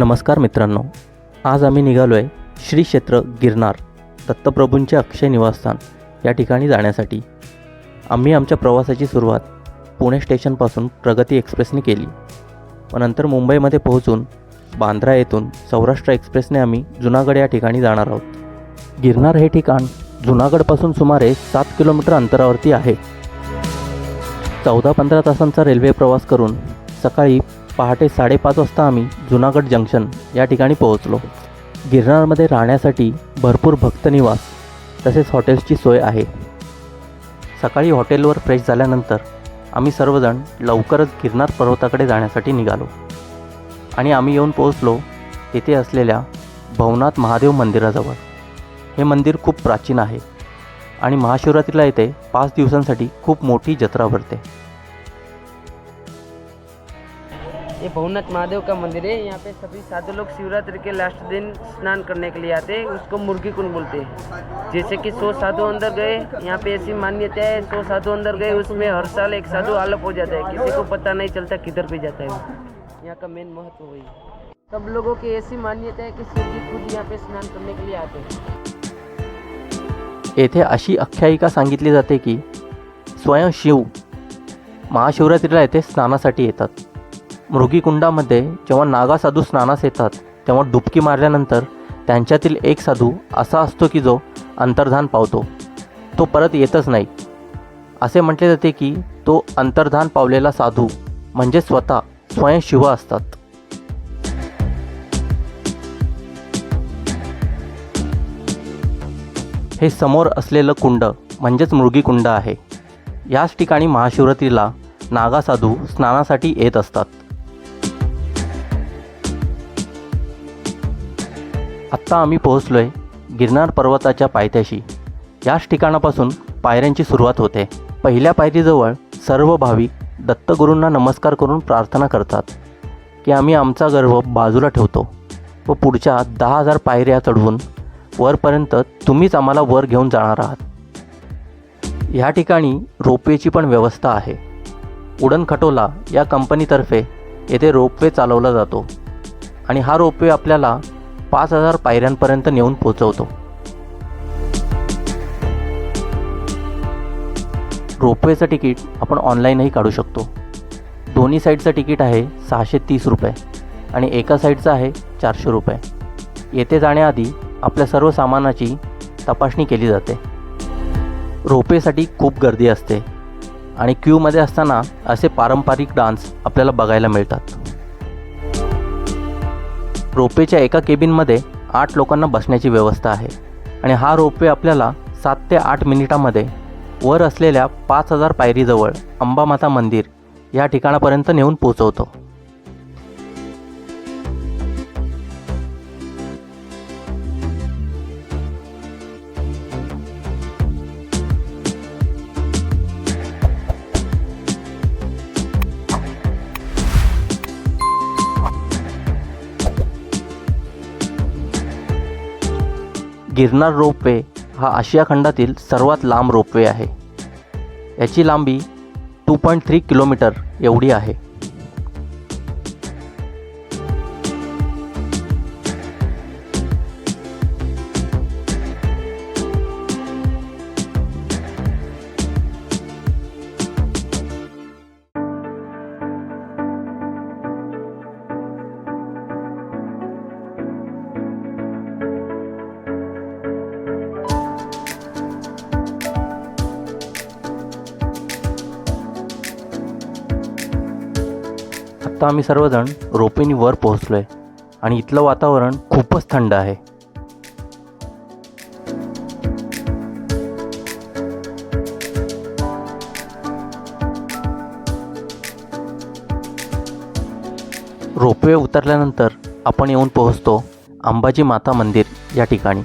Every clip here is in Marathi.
नमस्कार मित्रांनो. आज आम्ही निघालो आहे श्री क्षेत्र गिरनार दत्तप्रभूंचे अक्षय निवासस्थान या ठिकाणी जाण्यासाठी. आम्ही आमच्या प्रवासाची सुरुवात पुणे स्टेशनपासून प्रगती एक्सप्रेसने केली. व नंतर मुंबईमध्ये पोहोचून बांद्रा येथून सौराष्ट्र एक्सप्रेसने आम्ही जुनागड या ठिकाणी जाणार आहोत. गिरनार हे ठिकाण जुनागडपासून सुमारे सात किलोमीटर अंतरावरती आहे. चौदा पंधरा तासांचा रेल्वे प्रवास करून सकाळी पहाटे साडेपाच वाजता आम्ही जुनागड जंक्शन या ठिकाणी पोहोचलो. गिरनारमध्ये राहण्यासाठी भरपूर भक्तनिवास तसेच हॉटेल्सची सोय आहे. सकाळी हॉटेलवर फ्रेश झाल्यानंतर आम्ही सर्वजण लवकरच गिरनार पर्वताकडे जाण्यासाठी निघालो. आणि आम्ही येऊन पोहोचलो येथे असलेल्या भवनाथ महादेव मंदिराजवळ. हे मंदिर खूप प्राचीन आहे आणि महाशिवरात्रीला येथे पाच दिवसांसाठी खूप मोठी जत्रा भरते. ये भवनाथ महादेव का मंदिर है। यहाँ पे सभी साधु लोग शिवरात्रि के लास्ट दिन स्नान करने के लिए आते हैं। उसको मुर्गी कुंड बोलते हैं। जैसे कि सौ साधु अंदर गए, यहाँ पे ऐसी मान्यता है, सौ साधु अंदर गए, उसमें हर साल एक साधु आलप हो जाता है। किसी को पता नहीं चलता किधर भी जाता है यहाँ का मेन महत्व वही है। सब लोगों की ऐसी मान्यता है कि शिव जी खुद यहाँ पे स्नान करने के लिए आते हैं। येथे अशी आख्यायिका सांगितली जाते की, स्वयं शिव महाशिवरात्रीला येथे स्नानासाठी येतात. मृगीकुंडामध्ये जेव्हा नागा साधू स्नानास येतात तेव्हा डुबकी मारल्यानंतर त्यांच्यातील एक साधू असा असतो की जो अंतर्धान पावतो. तो परत येतच नाही. असे म्हटले जाते की तो अंतर्धान पावलेला साधू म्हणजे स्वतः स्वयं शिव असतात. हे समोर असलेलं कुंड म्हणजेच मृगीकुंड आहे. याच ठिकाणी महाशिवरात्रीला नागा साधू स्नानासाठी येत असतात. आत्ता आम्ही पोहोचलो आहे गिरनार पर्वताच्या पायथ्याशी. याच ठिकाणापासून पायऱ्यांची सुरुवात होते. पहिल्या पायरीजवळ सर्व भाविक दत्तगुरूंना नमस्कार करून प्रार्थना करतात की आम्ही आमचा गर्व बाजूला ठेवतो व पुढच्या दहा हजार पायऱ्या चढवून वरपर्यंत तुम्हीच आम्हाला वर घेऊन जाणार आहात. ह्या ठिकाणी रोपवेची पण व्यवस्था आहे. उडन खटोला या कंपनीतर्फे येथे रोपवे चालवला जातो आणि हा रोपवे आपल्याला पाच हजार पायऱ्यांपर्यंत नेऊन पोचवतो. रोपवेचं तिकीट आपण ऑनलाईनही काढू शकतो. दोन्ही साईडचं तिकीट आहे सहाशे तीस रुपये आणि एका साईडचं आहे चारशे रुपये. येथे जाण्याआधी आपल्या सर्व सामानाची तपासणी केली जाते. रोपवेसाठी खूप गर्दी असते आणि क्यूमध्ये असताना असे पारंपरिक डान्स आपल्याला बघायला मिळतात. रोपवेच्या एका केबिनमध्ये आठ लोकांना बसण्याची व्यवस्था आहे. आणि हा रोपवे आपल्याला सात ते आठ मिनिटामध्ये वर असलेल्या पाच हजार पायरीजवळ अंबामाता मंदिर या ठिकाणापर्यंत नेऊन पोचवतो गिरनार रोपवे हा आशिया खंडातील सर्वात लांब रोपवे आहे. याची लांबी टू पॉईंट थ्री किलोमीटर एवढी आहे. आत्ता आम्ही सर्वजण रोपेनी वर पोहोचलो आहे आणि इथलं वातावरण खूपच थंड आहे. रोपवे उतरल्यानंतर आपण येऊन पोहोचतो अंबाजी माता मंदिर या ठिकाणी.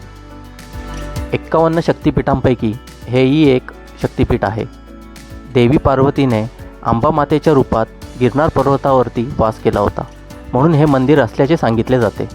एक्कावन्न शक्तिपीठांपैकी हेही एक शक्तिपीठ आहे. देवी पार्वतीने अंबा मातेच्या रूपात गिरनार पर्वतावरती वास केला होता. म्हणून हे मंदिर असल्याचे सांगितले जाते.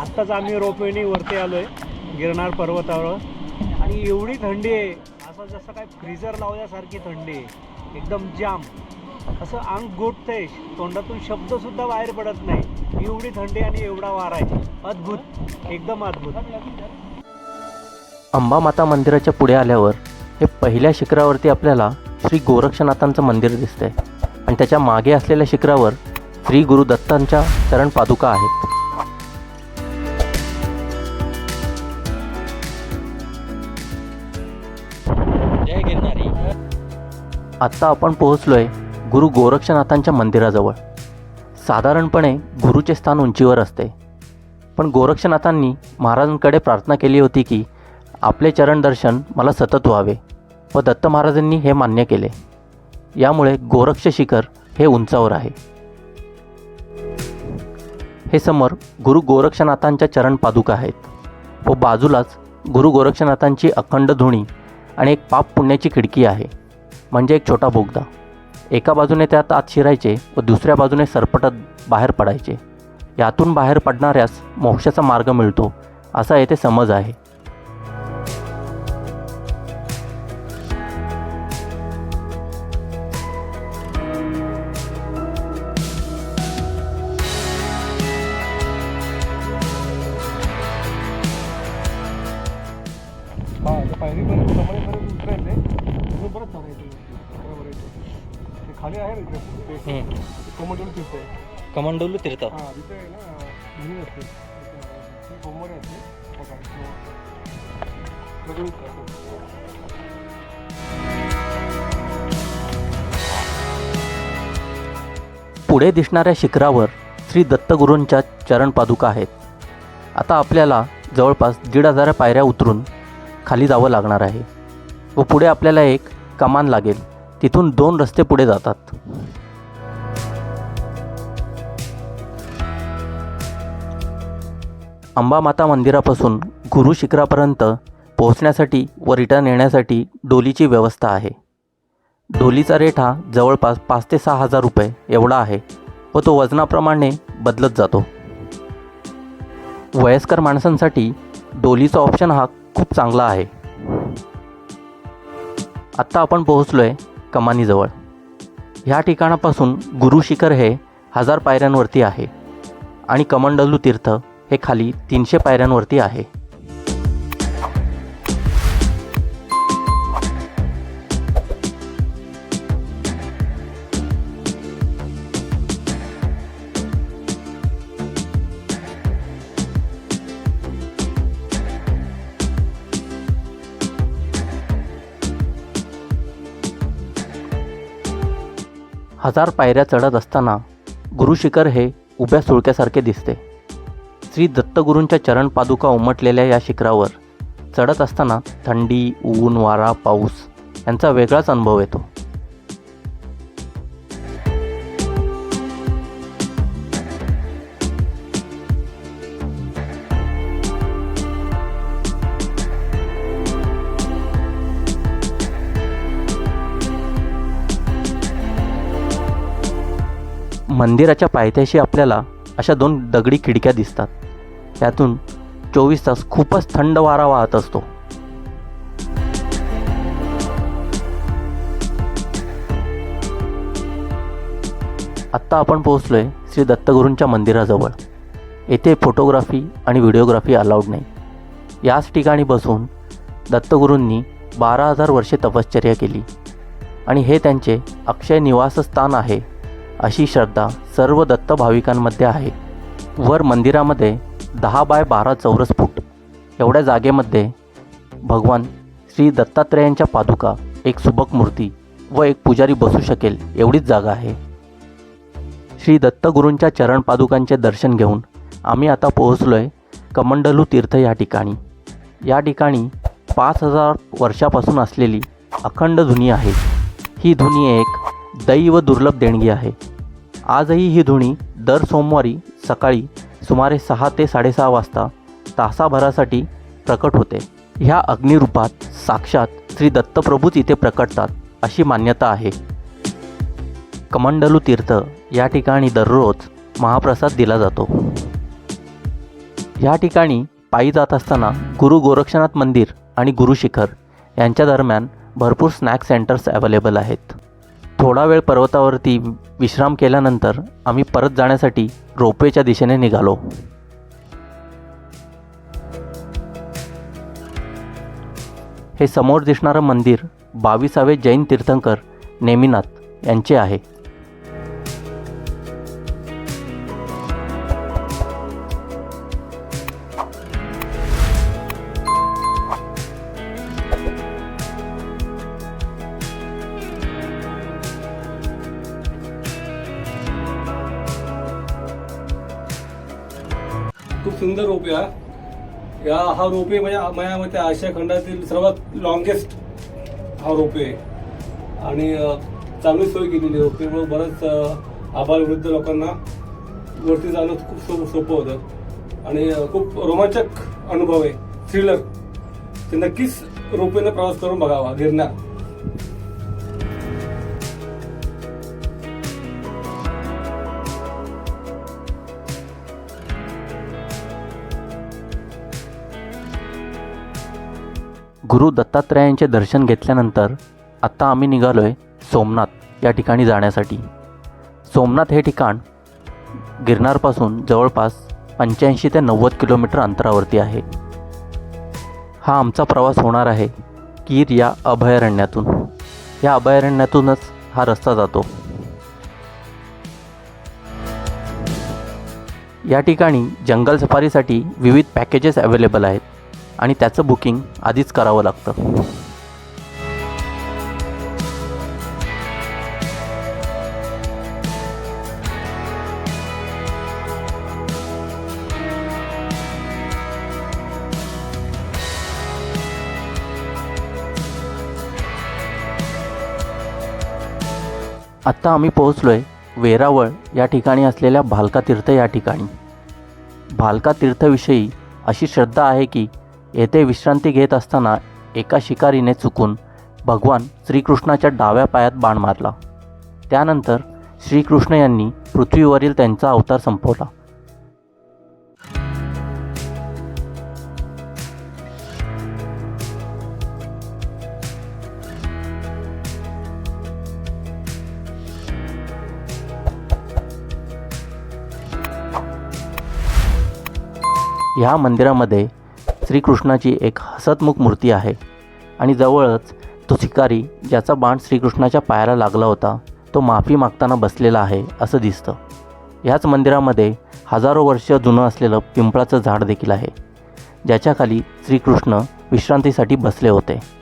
आत्ताच आम्ही रोपवेणीवरती आलो आहे गिरणार पर्वतावर. आणि एवढी थंडी आहे. असं जसं काय फ्रीजर लावल्यासारखी थंडी आहे. एकदम जाम असं अंग गोठतंय तोंडातून शब्दसुद्धा बाहेर पडत नाही. एवढी थंडी आणि एवढा वारा आहे. अद्भुत. एकदम अद्भुत. अंबामाता मंदिराच्या पुढे आल्यावर हे पहिल्या शिखरावरती आपल्याला श्री गोरक्षनाथांचं मंदिर दिसतंय. आणि त्याच्यामागे असलेल्या शिखरावर श्री गुरु दत्तांच्या चरण पादुका आहेत. आत्ता आपण पोहोचलोय गुरु गोरक्षनाथांच्या मंदिराजवळ. साधारणपणे गुरुचे स्थान उंचीवर असते. पण गोरक्षनाथांनी महाराजांकडे प्रार्थना केली होती की आपले चरण दर्शन मला सतत व्हावे व दत्त महाराजांनी हे मान्य केले. यामुळे गोरक्ष शिखर हे उंचावर आहे. हे समोर गुरु गोरक्षनाथांच्या चरण पादुका आहेत. व बाजूलाच गुरु गोरक्षनाथांची अखंड धुणी आणि एक पाप पुण्याची खिडकी आहे. म्हणजे एक छोटा बोगदा. एका बाजूने त्यात आत शिरायचे व दुसऱ्या बाजूने सरपटत बाहेर पडायचे. यातून बाहेर पडणाऱ्यास मोक्षाचा मार्ग मिळतो असा येथे समज आहे. कमंडोलू तीर्थ हां तिथे आहे ना धुणी असते. ती कोंबडी असते. सकाळी वेगळीच असते. पुढे दिसणाऱ्या शिखरावर श्री दत्तगुरूंच्या चरण पादुका आहेत. आता आपल्याला जवळपास दीड हजार पायऱ्या उतरून खाली जावं लागणार आहे व पुढे आपल्याला एक कमान लागेल. तिथून दोन रस्ते पुढे जातात. अंबामाता मंदिरापासून गुरु शिखरापर्यंत पोहोचण्यासाठी व रिटर्न येण्यासाठी डोलीची व्यवस्था आहे. डोलीचा रेट हा जवळपास पाच ते सहा हजार रुपये एवढा आहे व तो वजनाप्रमाणे बदलत जातो. वयस्कर माणसांसाठी डोलीचा ऑप्शन हा खूप चांगला आहे. आत्ता आपण पोहोचलो आहे कमानीजवळ. ह्या ठिकाणापासून गुरु शिखर हे हजार पायऱ्यांवरती आहे आणि कमंडलू तीर्थ हे खाली तीनशे पायऱ्यांवरती आहे. हजार पायऱ्या चढत असताना गुरुशिखर हे उभ्या सुळक्यासारखे दिसते. श्री दत्तगुरूंच्या चरण पादुका उमटलेल्या या शिखरावर चढत असताना थंडी ऊन वारा पाऊस यांचा वेगळाच अनुभव येतो. मंदिराच्या पायथ्याशी आपल्याला अशा दोन दगडी खिडक्या दिसतात. त्यातून चोवीस तास खूपच थंड वारा वाहत असतो. आत्ता आपण पोहोचलो आहे श्री दत्तगुरूंच्या मंदिराजवळ. येथे फोटोग्राफी आणि व्हिडिओग्राफी अलाउड नाही. याच ठिकाणी बसून दत्तगुरूंनी बारा हजार वर्षे तपश्चर्या केली आणि हे त्यांचे अक्षय निवासस्थान आहे अशी श्रद्धा सर्व दत्त भाविकांमध्ये आहे. वर मंदिरामध्ये दहा बाय बारा चौरस फूट. एवढ्या जागेमध्ये भगवान श्री दत्तात्रेयांच्या पादुका एक सुबक मूर्ती व एक पुजारी बसू शकेल एवढीच जागा आहे. श्री दत्तगुरूंच्या चरण पादुकांचे दर्शन घेऊन आम्ही आता पोहोचलो आहे कमंडलू तीर्थ या ठिकाणी. या ठिकाणी पाच हजार वर्षापासून असलेली अखंड धुनी आहे. ही धुनी एक दैव दुर्लभ देणगी आहे. आजही ही धुणी दर सोमवारी सकाळी सुमारे सहा ते साडेसहा वाजता तासाभरासाठी प्रकट होते. ह्या अग्निरूपात साक्षात श्री दत्तप्रभूच इथे प्रकटतात अशी मान्यता आहे. कमंडलू तीर्थ या ठिकाणी दररोज महाप्रसाद दिला जातो. या ठिकाणी पायी जात असताना गुरु गोरक्षनाथ मंदिर आणि गुरु शिखर यांच्या दरम्यान भरपूर स्नॅक सेंटर्स अवेलेबल आहेत. थोडा वेळ पर्वतावरती विश्राम केल्यानंतर आम्ही परत जाण्यासाठी रोपवेच्या दिशेने निघालो. हे समोर दिसणारं मंदिर बावीसावे जैन तीर्थंकर नेमिनाथ यांचे आहे. खूप सुंदर रोप हा या हा रोपे म्हणजे माझ्या मते आशिया खंडातील सर्वात लॉंगेस्ट हा रोपे आणि चांगली सोय केलेली रोपे. बरंच अ, आबालवृद्ध लोकांना. वरती जाणं खूप सो सोपं होतं. आणि खूप रोमांचक अनुभव आहे. थ्रिलर ते नक्कीच रोपेनं प्रवास करून बघावा. गिरणार गुरु दत्तात्रयांचे दर्शन घेतल्यानंतर आत्ता आम्ही निघालो आहे सोमनाथ या ठिकाणी जाण्यासाठी. सोमनाथ हे ठिकाण गिरनारपासून जवळपास पंच्याऐंशी ते नव्वद किलोमीटर अंतरावरती आहे. हा आमचा प्रवास होणार आहे कीर या अभयारण्यातून. या अभयारण्यातूनच हा रस्ता जातो. या ठिकाणी जंगल सफारीसाठी विविध पॅकेजेस अवेलेबल आहेत. आणि त्याचं बुकिंग आधीच करावं लागतं. आत्ता आम्ही पोहोचलो आहे वेरावळ या ठिकाणी असलेल्या भालका तीर्थ या ठिकाणी. भालका तीर्थविषयी अशी श्रद्धा आहे की येथे विश्रांती घेत असताना एका शिकारीने चुकून भगवान श्रीकृष्णाच्या डाव्या पायात बाण मारला. त्यानंतर श्रीकृष्ण यांनी पृथ्वीवरील त्यांचा अवतार संपवला. ह्या मंदिरामध्ये श्रीकृष्णाची एक हसतमुख मूर्ती आहे. आणि जवळच तो शिकारी ज्याचा बाण श्रीकृष्णाच्या पायाला लागला होता तो माफी मागताना बसलेला आहे असं दिसतं. ह्याच मंदिरामध्ये हजारो वर्ष जुनं असलेलं पिंपळाचं झाड देखील आहे. ज्याच्याखाली श्रीकृष्ण विश्रांतीसाठी बसले होते.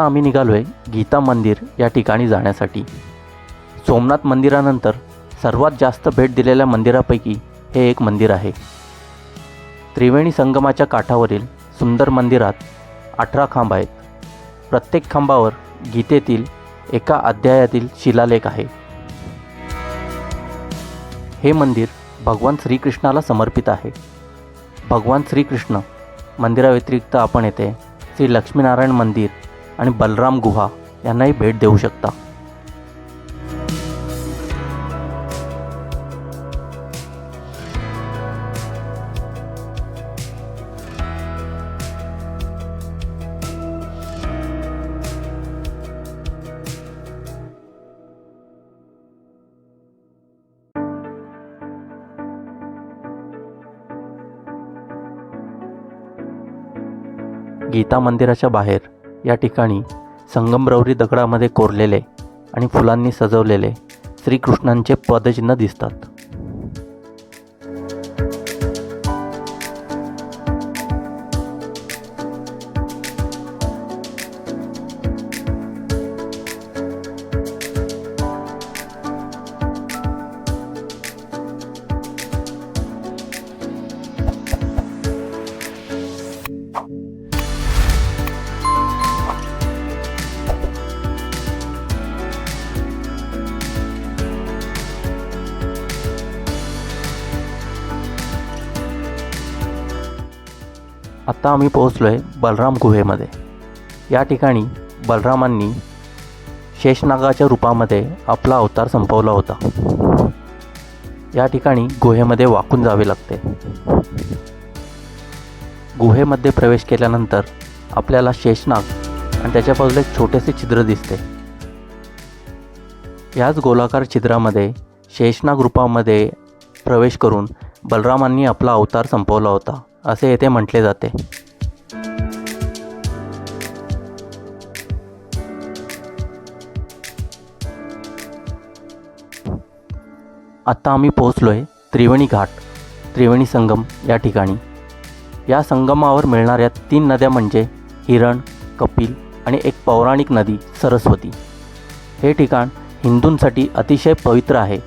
आता आम्ही निघालो आहे गीता मंदिर या ठिकाणी जाण्यासाठी. सोमनाथ मंदिरानंतर सर्वात जास्त भेट दिलेल्या मंदिरापैकी हे एक मंदिर आहे. त्रिवेणी संगमाच्या काठावरील सुंदर मंदिरात अठरा खांब आहेत. प्रत्येक खांबावर गीतेतील एका अध्यायातील शिलालेख आहे. हे मंदिर भगवान श्रीकृष्णाला समर्पित आहे. भगवान श्रीकृष्ण मंदिराव्यतिरिक्त आपण येथे श्री लक्ष्मीनारायण मंदिर आणि बलराम गुहा यांनाही भेट देऊ शकता. गीता मंदिराच्या बाहेर या ठिकाणी संगमरवरी दगडामध्ये कोरलेले आणि फुलांनी सजवलेले श्रीकृष्णांचे पदचिन्ह दिसतात. आत्ता आम्ही पोहोचलो आहे बलराम गुहेमध्ये. या ठिकाणी बलरामांनी शेषनागाच्या रूपामध्ये आपला अवतार संपवला होता. या ठिकाणी गुहेमध्ये वाकून जावे लागते. गुहेमध्ये प्रवेश केल्यानंतर आपल्याला शेषनाग आणि त्याच्या बाजूला एक छोटेसे छिद्र दिसते. याच गोलाकार छिद्रामध्ये शेषनाग रूपामध्ये प्रवेश करून बलरामांनी आपला अवतार संपवला होता. असे येथे म्हटले जाते. आत्ता आम्ही पोहोचलो आहे त्रिवेणी घाट त्रिवेणी संगम या ठिकाणी. या संगमावर मिळणाऱ्या तीन नद्या म्हणजे हिरण कपिल आणि एक पौराणिक नदी सरस्वती. हे ठिकाण हिंदूंसाठी अतिशय पवित्र आहे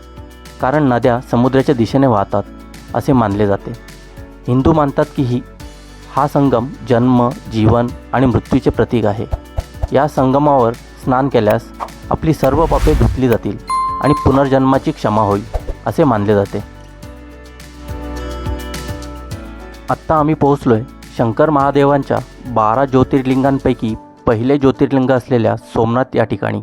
कारण नद्या समुद्राच्या दिशेने वाहतात असे मानले जाते. हिंदू मानतात की ही हा संगम जन्म जीवन आणि मृत्यूचे प्रतीक आहे. या संगमावर स्नान केल्यास आपली सर्व पापे धुतली जातील आणि पुनर्जन्माची क्षमा होईल असे मानले जाते. आत्ता आम्ही पोहोचलो आहे शंकर महादेवांच्या बारा ज्योतिर्लिंगांपैकी पहिले ज्योतिर्लिंग असलेल्या सोमनाथ या ठिकाणी.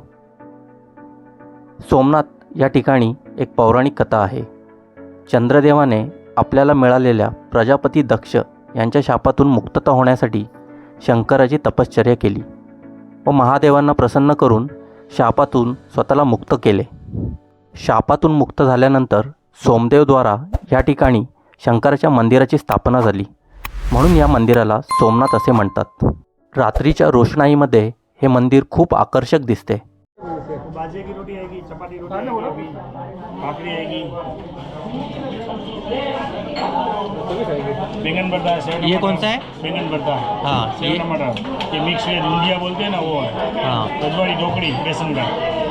सोमनाथ या ठिकाणी एक पौराणिक कथा आहे. चंद्रदेवाने आपल्याला मिळालेल्या प्रजापती दक्ष यांच्या शापातून मुक्तता होण्यासाठी शंकराची तपश्चर्या केली व महादेवांना प्रसन्न करून शापातून स्वतःला मुक्त केले. शापातून मुक्त झाल्यानंतर सोमदेवद्वारा या ठिकाणी शंकराच्या मंदिराची स्थापना झाली. म्हणून या मंदिराला सोमनाथ असे म्हणतात. रात्रीच्या रोषणाईमध्ये हे मंदिर खूप आकर्षक दिसते. बाजे की रोटी आएगी बैंगन भरता है ये कौन सा है? बैंगन भरता है। हाँ, सेव ये- टमाटर ये मिक्स वेज लुंजिया बोलते हैं ना वो है। हाँ। रजवाड़ी ढोकड़ी बेसन का।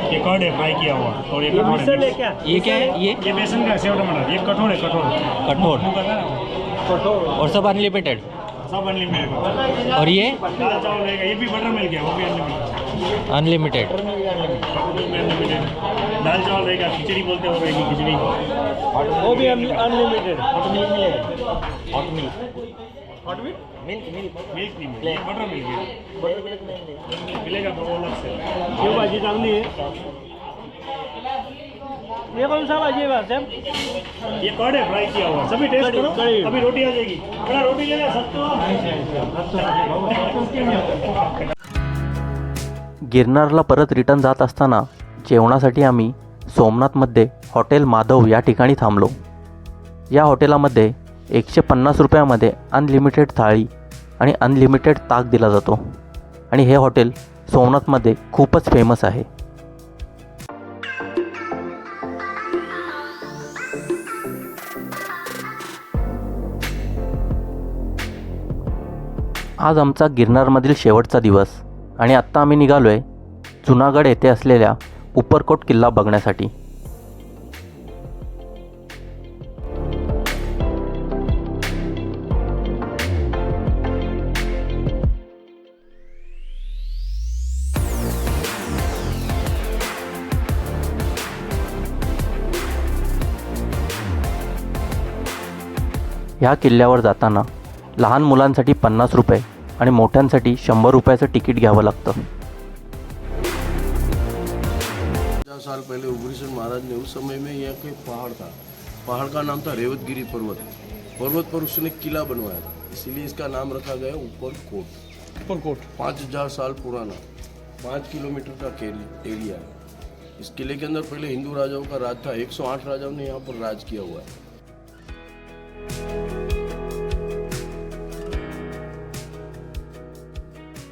ये कर्ड है फ्राई किया हुआ और ये कठोर है। ये क्या है? ये? ये बेसन का है, सेव टमाटर ये कठोर है कठोर कठोर। और सब अनलिमिटेड सब अनलिमिटेड और ये? दाल चावल रहेगा ये भी बटर मिल गया वो भी अनलिमिटेड अनलिमिटेड अनलिमिटेड दाल चावल रहेगा खिचड़ी बोलते हो रहेगी खिचड़ी। वो भी अनलिमिटेड हॉट मिल्क मिलेगा hot milk hot milk milk milk milk नहीं मिलेगा बटर मिल्क बटर मिल्क मिलेगा वो अलग से। क्यों भाजी चांगली है? ये कौन सा भाजी है? साहब ये कर्ड है फ्राई किया हुआ। सभी टेस्ट करो अभी रोटी आ जाएगी। बड़ा रोटी ले ले सत्तू गिरनारला परत रिटर्न जात असताना जेवणासाठी आम्ही सोमनाथमध्ये हॉटेल माधव या ठिकाणी थांबलो. या हॉटेलामध्ये एकशे पन्नास रुपयामध्ये अनलिमिटेड थाळी आणि अनलिमिटेड ताक दिला जातो. आणि हे हॉटेल सोमनाथमध्ये खूपच फेमस आहे. आज आमचा गिरनारमधील शेवटचा दिवस आणि आत्ता आम्ही निघालो आहे जुनागड येथे असलेल्या उपरकोट किल्ला बघण्यासाठी. ह्या किल्ल्यावर जाताना लहान मुलांसाठी पन्नास रुपये आणि मोठ्यांसाठी शंभर रुपयाचं तिकीट घ्यावं लागतं. साल पहले उग्रसेन महाराज ने उस समय में यहाँ के पहाड़ था। पहाड़ का नाम था रेवतगिरी पर्वत। पर्वत पर उसने किला बनवाया था। इसीलिए इसका नाम रखा गया ऊपर कोट। ऊपर कोट। पाँच हजार साल पुराना। पाँच किलोमीटर का एरिया है। इस किले के अंदर पहले हिंदू राजाओं का राज था। 108 राजाओं ने यहाँ पर राज किया हुआ है।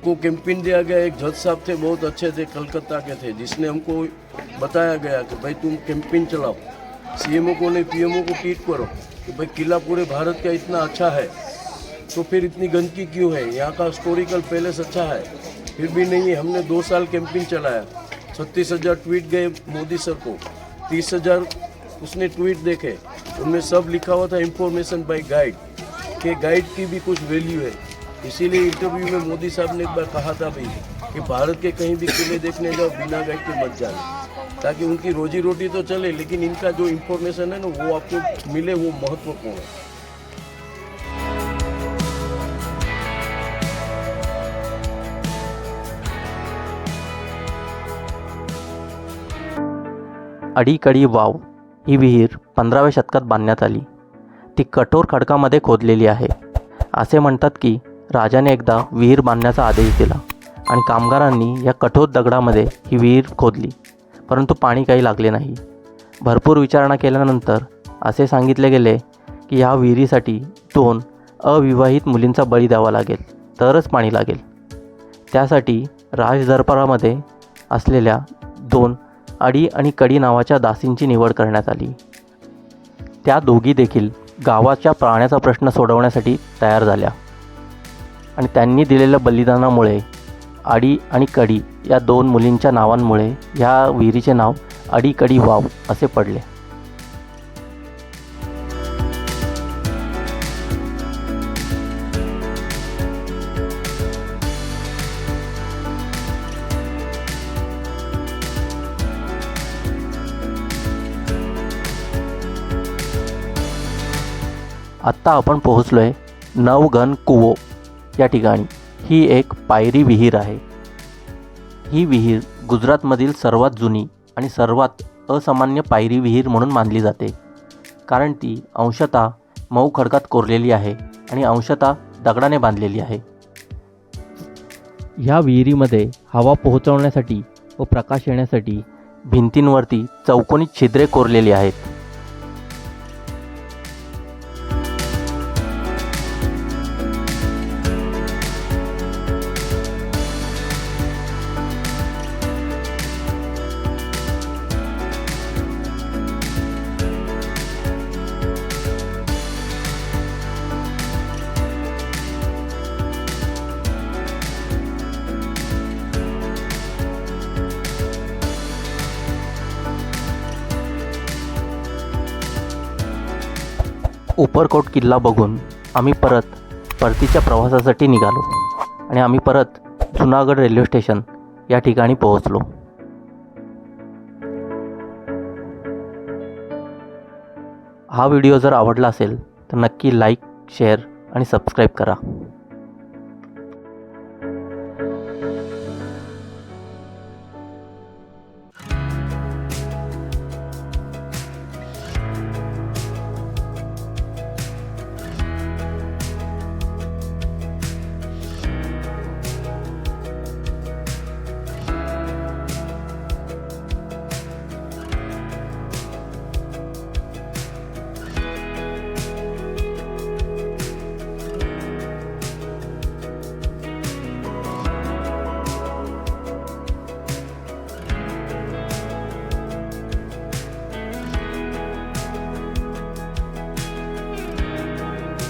को कैंपिन दिया गया, एक जज साहब थे, बहुत अच्छे थे, कलकत्ता के थे, जिसने हमको बताया गया कि भाई तुम कैंपिन चलाओ। सीएमओ को नहीं पीएमओ को ट्वीट करो कि भाई किला पूरे भारत का इतना अच्छा है तो फिर इतनी गंदगी क्यों है? यहाँ का हिस्टोरिकल पैलेस अच्छा है, फिर भी नहीं, हमने दो साल कैंपिंग चलाया। छत्तीस हज़ार ट्वीट गए मोदी सर को, तीस हज़ार उसने ट्वीट देखे, उनमें सब लिखा हुआ था इंफॉर्मेशन बाय गाइड कि गाइड की भी कुछ वैल्यू है। इसीलिए इंटरव्यू में मोदी साहब ने एक बार कहा था भाई कि भारत के कहीं भी किले देखने जाओ, बिना गाइड के मत जाना। ताकि उनकी रोजी रोटी तो चले, लेकिन इनका जो इंफॉर्मेशन है ना, वो आपको मिले, वो महत्वपूर्ण है। अडीकडी वाव ही विहीर पंधराव्या शतकात बांधण्यात आली. ती कठोर खडकामध्ये खोदलेली आहे. असे म्हणतात की राजाने एकदा विहीर बांधण्याचा आदेश दिला आणि कामगारांनी या कठोर दगडामध्ये ही विहीर खोदली. परंतु पाणी काही लागले नाही. भरपूर विचारणा केल्यानंतर असे सांगितले गेले की ह्या विहिरीसाठी दोन अविवाहित मुलींचा बळी द्यावा लागेल तरच पाणी लागेल. त्यासाठी राजदरबारामध्ये असलेल्या दोन अडी आणि कडी नावाच्या दासींची निवड करण्यात आली. त्या दोघी देखील गावाच्या प्राण्याचा प्रश्न सोडवण्यासाठी तयार झाल्या. आणि त्यांनी दिलेल्या बलिदानामुळे आडी आणि कडी या दोन मुलींच्या नावांमुळे ह्या विहिरीचे नाव अडी कडी वाव असे पडले. आत्ता आपण पोहोचलो आहे नवघन कुवो. या ठिकाणी ही एक पायरी विहीर आहे. ही विहीर गुजरातमधील सर्वात जुनी आणि सर्वात असामान्य पायरी विहीर म्हणून मानली जाते. कारण ती अंशतः मऊ खडकात कोरलेली आहे आणि अंशतः दगडाने बांधलेली आहे. ह्या विहिरीमध्ये हवा पोहोचवण्यासाठी व प्रकाश येण्यासाठी भिंतींवरती चौकोनी छिद्रे कोरलेली आहेत. उपरकोट किल्ला बघून आम्ही परत परतीच्या प्रवासासाठी निघालो आणि आम्ही परत जुनागड रेल्वे स्टेशन या ठिकाणी पोहोचलो. हा व्हिडिओ जर आवडला असेल तर नक्की लाईक शेअर आणि सबस्क्राईब करा.